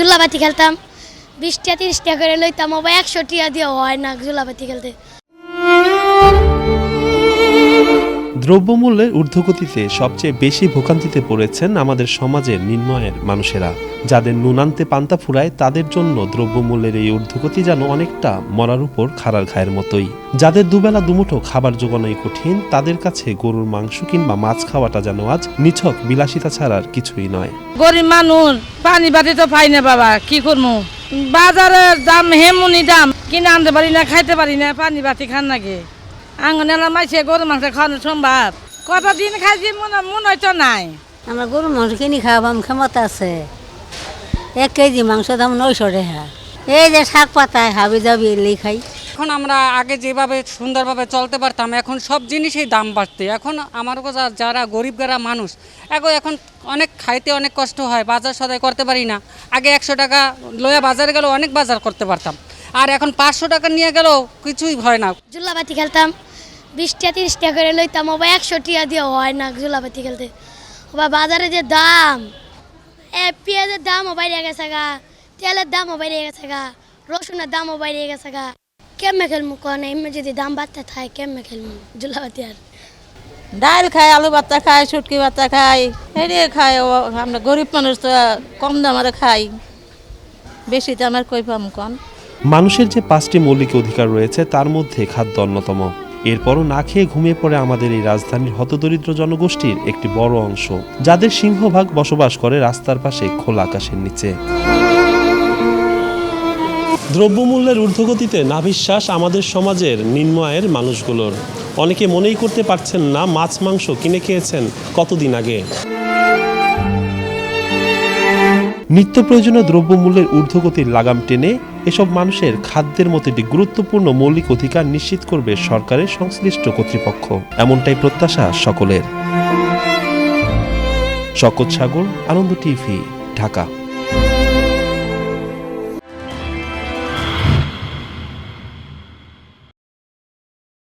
জুলাবাতি খেলতাম। বিশটা তিরিশটা করে লইতাম আবার একশো টিয়া দিয়ে হয় না জুলাবাতি খেলতে। দ্রব্যমূল্যের ঊর্ধ্বগতিতে সবচেয়ে বেশি ভোগান্তিতে পড়েছেন আমাদের সমাজের নিম্নয়ের মানুষেরা। যাদের নুনান্তে পান্তা ফুরায়, তাদের জন্য দ্রব্যমূল্যের এই ঊর্ধ্বগতি যেন অনেকটা মরার উপর খাড়ার ঘায়ের মতোই। যাদের দুবেলা দুমুঠো খাবার জোগানোই কঠিন, তাদের কাছে গরুর মাংস কিংবা মাছ খাওয়াটা যেন আজ নিছক বিলাসিতা ছাড়ার কিছুই নয়। গরিব মানুষ, পানি বাতি তো পাই না বাবা, কি করব বাজারের দাম হেমুনি দাম, কিনে আনতে পারি না, খাইতে পারি না, পানি বাতি খান নাকি? আঙ্গনেলা মাইছে গরু মাংস খাওয়ানো সম্ভব। কটা দিন খাইছি মনে মনে হয়তো নাই। আমরা গরু মাংস কিনি খাওয়াম ক্ষমতা আছে। এক কেজি মাংস দাম নয়শো টাকা। এই যে শাক পাতায় হাবি যাবি এলেই খাই। এখন আমরা আগে যেভাবে সুন্দরভাবে চলতে পারতাম এখন সব জিনিসেই দাম বাড়তে এখন আমার যারা গরিব যারা মানুষ এখন এখন অনেক খাইতে অনেক কষ্ট হয় বাজার সদাই করতে পারি না। আগে একশো টাকা লয়া বাজারে গেলেও অনেক বাজার করতে পারতাম। আর এখন পাঁচশো টাকা নিয়ে গেলেও কিছুই হয় না। জুলাবাতি খেলতাম বিশ টাকা তিরিশ টাকা করে লইতাম আবার একশো টাকা দিয়ে হয় না জুলাবাতি খেলতে। আবার বাজারে যে দাম এ পেঁয়াজের দামও বাইরে গেছে গা তেলের দামও বাইরে গেছে গা রসুনের দামও বাইরে গেছে গা। কেমনে খেলমু কন? এমনি যদি দাম বাড়তে থাকে কেমনে খেলমু জুলাবাতি আর? ডাল খায় আলু বাত্তা খায় শুটকি বাত্তা খাই এই খাই ও আমরা গরিব মানুষ তো কম দামারে খাই। বেশি দামের কই পাম কন? মানুষের যে পাঁচটি মৌলিক অধিকার রয়েছে, তার মধ্যে খাদ্য অন্যতম। এরপরও না খেয়ে ঘুমিয়ে পড়ে আমাদের এই রাজধানীর হতদরিদ্র জনগোষ্ঠীর একটি বড় অংশ, যাদের সিংহভাগ বসবাস করে রাস্তার পাশে খোলা আকাশের নিচে। দ্রব্যমূল্যের ঊর্ধ্বগতিতে নাভিশ্বাস আমাদের সমাজের নিম্ন আয়ের মানুষগুলোর। অনেকে মনেই করতে পারছেন না মাছ, মাংস কিনে খেয়েছেন কতদিন আগে। নিত্য প্রয়োজনীয় দ্রব্যমূল্যের ঊর্ধ্বগতির লাগাম টেনে এসব মানুষের খাদ্যের মতো একটি গুরুত্বপূর্ণ মৌলিক অধিকার নিশ্চিত করবে সরকারের সংশ্লিষ্ট কর্তৃপক্ষ। এমনটাই প্রত্যাশা সকলের। শকত সাগর আনন্দ টিভি, ঢাকা।